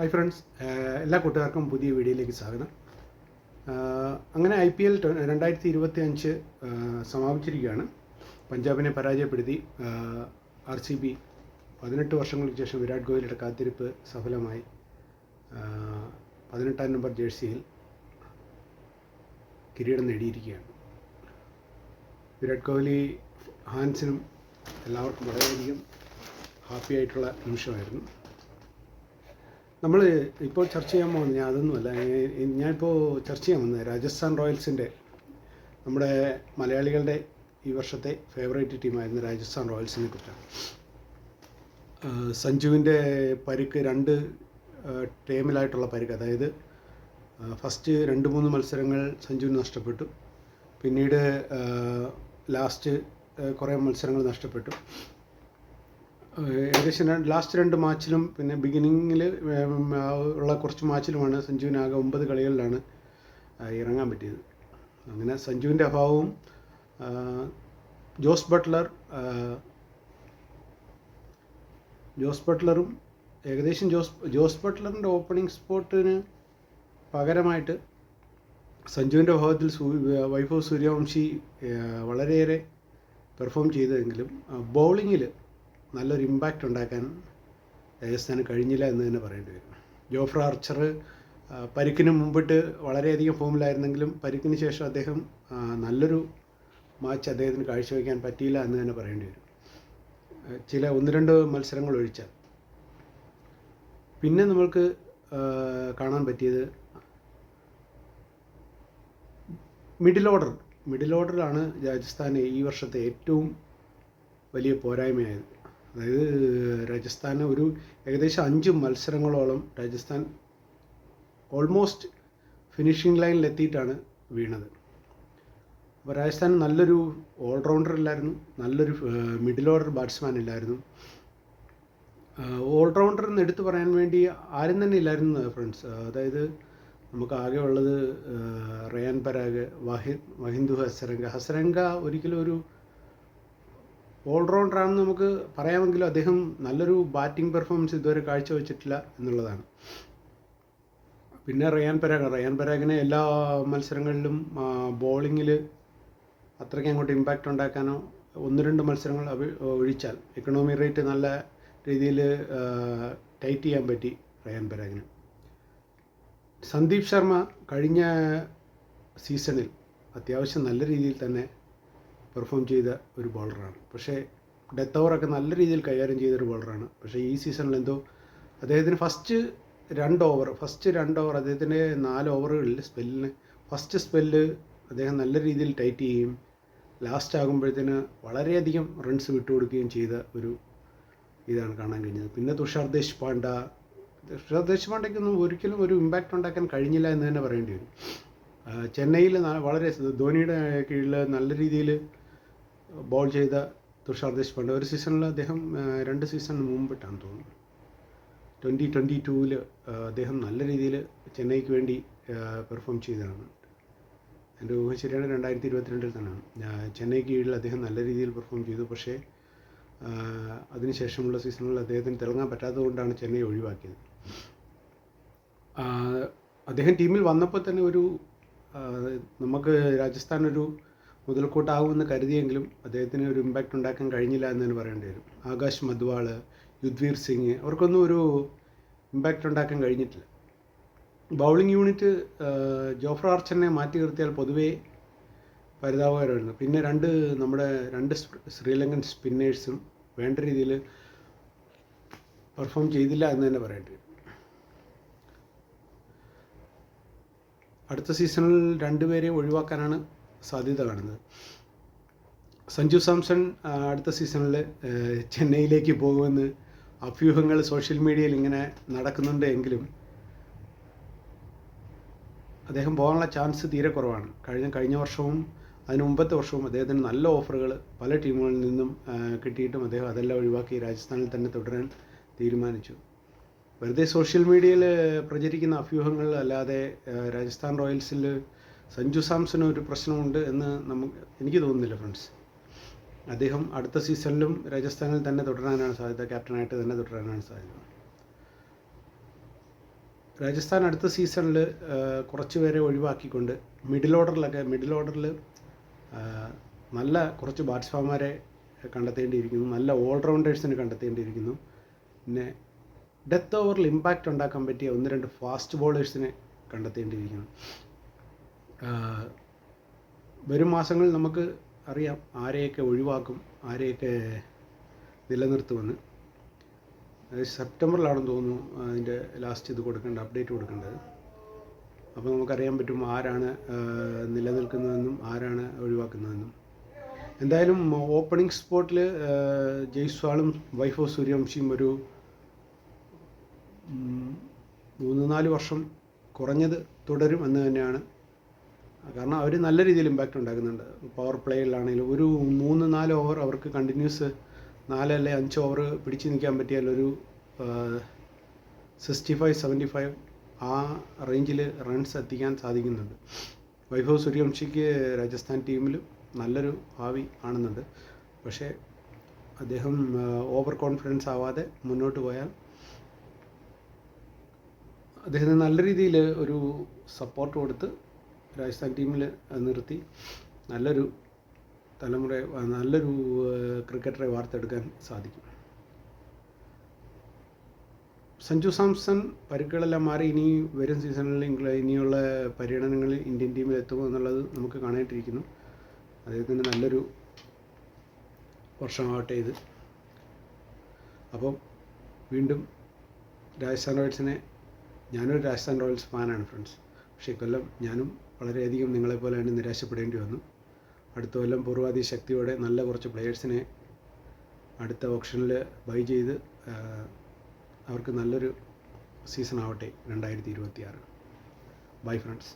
Hi friends എല്ലാ കൂട്ടുകാർക്കും പുതിയ വീഡിയോയിലേക്ക് സ്വാഗതം. അങ്ങനെ ഐ പി എൽ രണ്ടായിരത്തി ഇരുപത്തി അഞ്ച് സമാപിച്ചിരിക്കുകയാണ്. പഞ്ചാബിനെ പരാജയപ്പെടുത്തി ആർ സി ബി പതിനെട്ട് വർഷങ്ങൾക്ക് ശേഷം വിരാട് കോഹ്ലിയുടെ കാത്തിരിപ്പ് സഫലമായി. പതിനെട്ടാം നമ്പർ ജേഴ്സിയിൽ കിരീടം നേടിയിരിക്കുകയാണ്. വിരാട് കോഹ്ലി ഹാൻസിനും എല്ലാവർക്കും വളരെയധികം ഹാപ്പി ആയിട്ടുള്ള നിമിഷമായിരുന്നു. നമ്മൾ ഇപ്പോൾ ചർച്ച ചെയ്യാൻ പോകുന്നത് ഞാൻ അതൊന്നുമല്ല ഞാനിപ്പോൾ ചർച്ച ചെയ്യാൻ വന്നത് രാജസ്ഥാൻ റോയൽസിന്റെ നമ്മുടെ മലയാളികളുടെ ഈ വർഷത്തെ ഫേവറേറ്റ് ടീമായിരുന്ന രാജസ്ഥാൻ റോയൽസിനെ കുറിച്ചാണ്. സഞ്ജുവിന്റെ പരിക്ക് രണ്ട് ടേമിലായിട്ടുള്ള പരിക്ക്. അതായത് ഫസ്റ്റ് രണ്ട് മൂന്ന് മത്സരങ്ങൾ സഞ്ജുവിന് നഷ്ടപ്പെട്ടു. പിന്നീട് ലാസ്റ്റ് കുറേ മത്സരങ്ങൾ നഷ്ടപ്പെട്ടു. ഏകദേശം ലാസ്റ്റ് രണ്ട് മാച്ചിലും പിന്നെ ബിഗിനിങ്ങിൽ ഉള്ള കുറച്ച് മാച്ചിലുമാണ് സഞ്ജുവിന് ആകെ ഒമ്പത് കളികളിലാണ് ഇറങ്ങാൻ പറ്റിയത്. അങ്ങനെ സഞ്ജുവിന്റെ അഭാവവും ജോസ് ബട്ട്ലർ ജോസ് ബട്ട്ലറും ഏകദേശം ജോസ് ജോസ് ബട്ട്ലറിന്റെ ഓപ്പണിംഗ് സ്പോട്ടിന് പകരമായിട്ട് സഞ്ജുവിന്റെ ഭാഗത്തിൽ വൈഭവ് സൂര്യവംശി വളരെയേറെ പെർഫോം ചെയ്തതെങ്കിലും ബൗളിങ്ങിൽ നല്ലൊരു ഇമ്പാക്റ്റ് ഉണ്ടാക്കാൻ രാജസ്ഥാന് കഴിഞ്ഞില്ല എന്ന് തന്നെ പറയേണ്ടി വരും. ജോഫ്ര ആർച്ചർ പരിക്കിന് മുമ്പിട്ട് വളരെയധികം ഫോമിലായിരുന്നെങ്കിലും പരിക്കിന് ശേഷം അദ്ദേഹം നല്ലൊരു മാച്ച് അദ്ദേഹത്തിന് കാഴ്ചവെക്കാൻ പറ്റിയില്ല എന്ന് തന്നെ പറയേണ്ടി വരും. ചില ഒന്ന് രണ്ട് മത്സരങ്ങൾ ഒഴിച്ചാൽ. പിന്നെ നമ്മൾക്ക് കാണാൻ പറ്റിയത് മിഡിൽ ഓർഡർ മിഡിൽ ഓർഡറിലാണ് രാജസ്ഥാന് ഈ വർഷത്തെ ഏറ്റവും വലിയ പോരായ്മയായത്. അതായത് രാജസ്ഥാന് ഒരു ഏകദേശം അഞ്ച് മത്സരങ്ങളോളം രാജസ്ഥാൻ ഓൾമോസ്റ്റ് ഫിനിഷിംഗ് ലൈനിലെത്തിയിട്ടാണ് വീണത്. അപ്പോൾ രാജസ്ഥാൻ നല്ലൊരു ഓൾറൗണ്ടർ ഇല്ലായിരുന്നു നല്ലൊരു മിഡിൽ ഓർഡർ ബാറ്റ്സ്മാൻ ഇല്ലായിരുന്നു. ഓൾറൗണ്ടർ എന്ന് എടുത്തു പറയാൻ വേണ്ടി ആരും തന്നെ ഇല്ലായിരുന്നു ഫ്രണ്ട്സ് അതായത് നമുക്ക് ആകെ ഉള്ളത് റയാൻ പരാഗ് വഹി വഹിന്ദു ഹസരംഗ. ഹസരംഗ ഒരിക്കലും ഒരു ഓൾറൗണ്ടറാണെന്ന് നമുക്ക് പറയാമെങ്കിലും അദ്ദേഹം നല്ലൊരു ബാറ്റിംഗ് പെർഫോമൻസ് ഇതുവരെ കാഴ്ചവെച്ചിട്ടില്ല എന്നുള്ളതാണ്. പിന്നെ റയാൻ പരാഗ് റയാൻ പരാഗിനെ എല്ലാ മത്സരങ്ങളിലും ബോളിങ്ങിൽ അത്രയ്ക്ക് അങ്ങോട്ട് ഇമ്പാക്റ്റ് ഉണ്ടാക്കാനോ ഒന്ന് രണ്ട് മത്സരങ്ങൾ ഒഴിച്ചാൽ എക്കണോമി റേറ്റ് നല്ല രീതിയിൽ ടൈറ്റ് ചെയ്യാൻ പറ്റി റയാൻ പരാഗിന്. സന്ദീപ് ശർമ്മ കഴിഞ്ഞ സീസണിൽ അത്യാവശ്യം നല്ല രീതിയിൽ തന്നെ പെർഫോം ചെയ്ത ഒരു ബോളറാണ്. പക്ഷേ ഡെത്ത് ഓവറൊക്കെ നല്ല രീതിയിൽ കൈകാര്യം ചെയ്തൊരു ബോളറാണ്. പക്ഷേ ഈ സീസണിൽ എന്തോ അദ്ദേഹത്തിന് ഫസ്റ്റ് രണ്ട് ഓവർ ഫസ്റ്റ് രണ്ട് ഓവർ അദ്ദേഹത്തിന്റെ നാല് ഓവറുകളിൽ സ്പെല്ലിന് ഫസ്റ്റ് സ്പെല്ല് അദ്ദേഹം നല്ല രീതിയിൽ ടൈറ്റ് ചെയ്യുകയും ലാസ്റ്റ് ആകുമ്പോഴത്തേന് വളരെയധികം റൺസ് വിട്ടുകൊടുക്കുകയും ചെയ്ത ഒരു ഇതാണ് കാണാൻ കഴിഞ്ഞത്. പിന്നെ തുഷാർ ദേശ്പാണ്ഡ. തുഷാർ ദേശ്പാണ്ഡയ്ക്കൊന്നും ഒരിക്കലും ഒരു ഇമ്പാക്റ്റ് ഉണ്ടാക്കാൻ കഴിഞ്ഞില്ല എന്ന് തന്നെ പറയേണ്ടി വരും. ചെന്നൈയിൽ വളരെ ധോണിയുടെ കീഴിൽ നല്ല രീതിയിൽ ബോൾ ചെയ്ത തുഷാർ ദേശ്പാണ്ഡെ ഒരു സീസണിൽ അദ്ദേഹം രണ്ട് സീസണിന് മുമ്പിട്ടാണ് തോന്നുന്നു ട്വന്റി ട്വന്റി ടൂവിൽ അദ്ദേഹം നല്ല രീതിയിൽ ചെന്നൈക്ക് വേണ്ടി പെർഫോം ചെയ്തതാണ്. എന്റെ ഊഹം ശരിയാണ് രണ്ടായിരത്തി ഇരുപത്തിരണ്ടിൽ തന്നെയാണ് ചെന്നൈക്ക് കീഴിൽ അദ്ദേഹം നല്ല രീതിയിൽ പെർഫോം ചെയ്തു. പക്ഷേ അതിനുശേഷമുള്ള സീസണിൽ അദ്ദേഹത്തിന് തിളങ്ങാൻ പറ്റാത്തതുകൊണ്ടാണ് ചെന്നൈ ഒഴിവാക്കിയത്. അദ്ദേഹം ടീമിൽ വന്നപ്പോൾ തന്നെ ഒരു നമുക്ക് രാജസ്ഥാൻ ഒരു മുതൽക്കൂട്ടാകുമെന്ന് കരുതിയെങ്കിലും അദ്ദേഹത്തിന് ഒരു ഇമ്പാക്റ്റ് ഉണ്ടാക്കാൻ കഴിഞ്ഞില്ല എന്ന് തന്നെ പറയേണ്ടി വരും. ആകാശ് മദ്വാൾ യുദ്വീർ സിംഗ് അവർക്കൊന്നും ഒരു ഇമ്പാക്റ്റ് ഉണ്ടാക്കാൻ കഴിഞ്ഞിട്ടില്ല. ബൗളിംഗ് യൂണിറ്റ് ജോഫ്ര ആർച്ചറിനെ മാറ്റി നിർത്തിയാൽ പൊതുവേ പരിതാപകരമായിരുന്നു. പിന്നെ രണ്ട് നമ്മുടെ രണ്ട് ശ്രീലങ്കൻ സ്പിന്നേഴ്സും വേണ്ട രീതിയിൽ പെർഫോം ചെയ്തില്ല എന്ന് തന്നെ പറയേണ്ടി വരും. അടുത്ത സീസണിൽ രണ്ടുപേരെയും ഒഴിവാക്കാനാണ് സാധ്യത കാണുന്നത്. സഞ്ജു സാംസൺ അടുത്ത സീസണിൽ ചെന്നൈയിലേക്ക് പോകുമെന്ന് അഭ്യൂഹങ്ങൾ സോഷ്യൽ മീഡിയയിൽ ഇങ്ങനെ നടക്കുന്നുണ്ട് എങ്കിലും അദ്ദേഹം പോകാനുള്ള ചാൻസ് തീരെ കുറവാണ്. കഴിഞ്ഞ കഴിഞ്ഞ വർഷവും അതിന് മുമ്പത്തെ വർഷവും അദ്ദേഹത്തിന് നല്ല ഓഫറുകൾ പല ടീമുകളിൽ നിന്നും കിട്ടിയിട്ടും അദ്ദേഹം അതെല്ലാം ഒഴിവാക്കി രാജസ്ഥാനിൽ തന്നെ തുടരാൻ തീരുമാനിച്ചു. വെറുതെ സോഷ്യൽ മീഡിയയിൽ പ്രചരിക്കുന്ന അഭ്യൂഹങ്ങൾ അല്ലാതെ രാജസ്ഥാൻ റോയൽസിൽ സഞ്ജു സാംസന് ഒരു പ്രശ്നമുണ്ട് എന്ന് നമുക്ക് എനിക്ക് തോന്നുന്നില്ല ഫ്രണ്ട്സ് അദ്ദേഹം അടുത്ത സീസണിലും രാജസ്ഥാനിൽ തന്നെ തുടരാനാണ് സാധ്യത ക്യാപ്റ്റനായിട്ട് തന്നെ തുടരാനാണ് സാധ്യത. രാജസ്ഥാൻ അടുത്ത സീസണിൽ കുറച്ച് പേരെ ഒഴിവാക്കിക്കൊണ്ട് മിഡിൽ ഓർഡറിലൊക്കെ മിഡിൽ ഓർഡറിൽ നല്ല കുറച്ച് ബാറ്റ്സ്മാൻമാരെ കണ്ടെത്തേണ്ടിയിരിക്കുന്നു നല്ല ഓൾറൗണ്ടേഴ്സിനെ കണ്ടെത്തേണ്ടിയിരിക്കുന്നു. പിന്നെ ഡെത്ത് ഓവറിൽ ഇമ്പാക്റ്റ് ഉണ്ടാക്കാൻ പറ്റിയ ഒന്ന് രണ്ട് ഫാസ്റ്റ് ബോളേഴ്സിനെ കണ്ടെത്തേണ്ടിയിരിക്കുന്നു. വരും മാസങ്ങളിൽ നമുക്ക് അറിയാം ആരെയൊക്കെ ഒഴിവാക്കും ആരെയൊക്കെ നിലനിർത്തുമെന്ന്. സെപ്റ്റംബറിലാണെന്ന് തോന്നുന്നു അതിന്റെ ലാസ്റ്റ് ഇത് കൊടുക്കേണ്ട അപ്ഡേറ്റ് കൊടുക്കേണ്ടത്. അപ്പോൾ നമുക്കറിയാൻ പറ്റും ആരാണ് നിലനിൽക്കുന്നതെന്നും ആരാണ് ഒഴിവാക്കുന്നതെന്നും. എന്തായാലും ഓപ്പണിംഗ് സ്പോട്ടിൽ ജയ്സ്വാളും വൈഫ് ഓഫ് സൂര്യവംശിയും ഒരു മൂന്ന് നാല് വർഷം കുറഞ്ഞത് തുടരും എന്ന് തന്നെയാണ് കാരണം അവർ നല്ല രീതിയിൽ ഇമ്പാക്റ്റ് ഉണ്ടാക്കുന്നുണ്ട്. പവർ പ്ലേയിലാണെങ്കിലും ഒരു മൂന്ന് നാല് ഓവർ അവർക്ക് കണ്ടിന്യൂസ് നാല് അല്ലെ അഞ്ച് ഓവർ പിടിച്ചു നിൽക്കാൻ പറ്റിയാൽ ഒരു സിക്സ്റ്റി ഫൈവ് സെവന്റി ഫൈവ് ആ റേഞ്ചിൽ റൺസ് എത്തിക്കാൻ സാധിക്കുന്നുണ്ട്. വൈഭവ് സൂര്യവംശിക്ക് രാജസ്ഥാൻ ടീമിൽ നല്ലൊരു ഭാവി കാണുന്നുണ്ട്. പക്ഷേ അദ്ദേഹം ഓവർ കോൺഫിഡൻസ് ആവാതെ മുന്നോട്ട് പോയാൽ അദ്ദേഹത്തിന് നല്ല രീതിയിൽ ഒരു സപ്പോർട്ട് കൊടുത്ത് രാജസ്ഥാൻ ടീമിൽ നിർത്തി. നല്ലൊരു തലമുറ നല്ലൊരു ക്രിക്കറ്ററെ വാർത്തെടുക്കാൻ സാധിക്കും. സഞ്ജു സാംസൺ പരുക്കുകളെല്ലാം മാറി ഇനി വരും സീസണിൽ ഇനിയുള്ള പര്യടനങ്ങളിൽ ഇന്ത്യൻ ടീമിൽ എത്തുമോ എന്നുള്ളത് നമുക്ക് കാണേണ്ടിയിരിക്കുന്നു. അദ്ദേഹത്തിന് നല്ലൊരു വർഷമാവട്ടെ ഇത്. അപ്പം വീണ്ടും രാജസ്ഥാൻ റോയൽസിനെ ഞാനൊരു രാജസ്ഥാൻ റോയൽസ് ഫാനാണ് ഫ്രണ്ട്സ്. പക്ഷേ ഇക്കൊല്ലം ഞാനും വളരെയധികം നിങ്ങളെപ്പോലെ തന്നെ നിരാശപ്പെടേണ്ടി വന്നു. അടുത്ത കൊല്ലം പൂർവാധി ശക്തിയോടെ നല്ല കുറച്ച് പ്ലെയേഴ്സിനെ അടുത്ത ഓപ്ഷനിൽ ബൈ ചെയ്ത് അവർക്ക് നല്ലൊരു സീസൺ ആവട്ടെ രണ്ടായിരത്തി ഇരുപത്തി ആറ് ബൈ ഫ്രണ്ട്സ്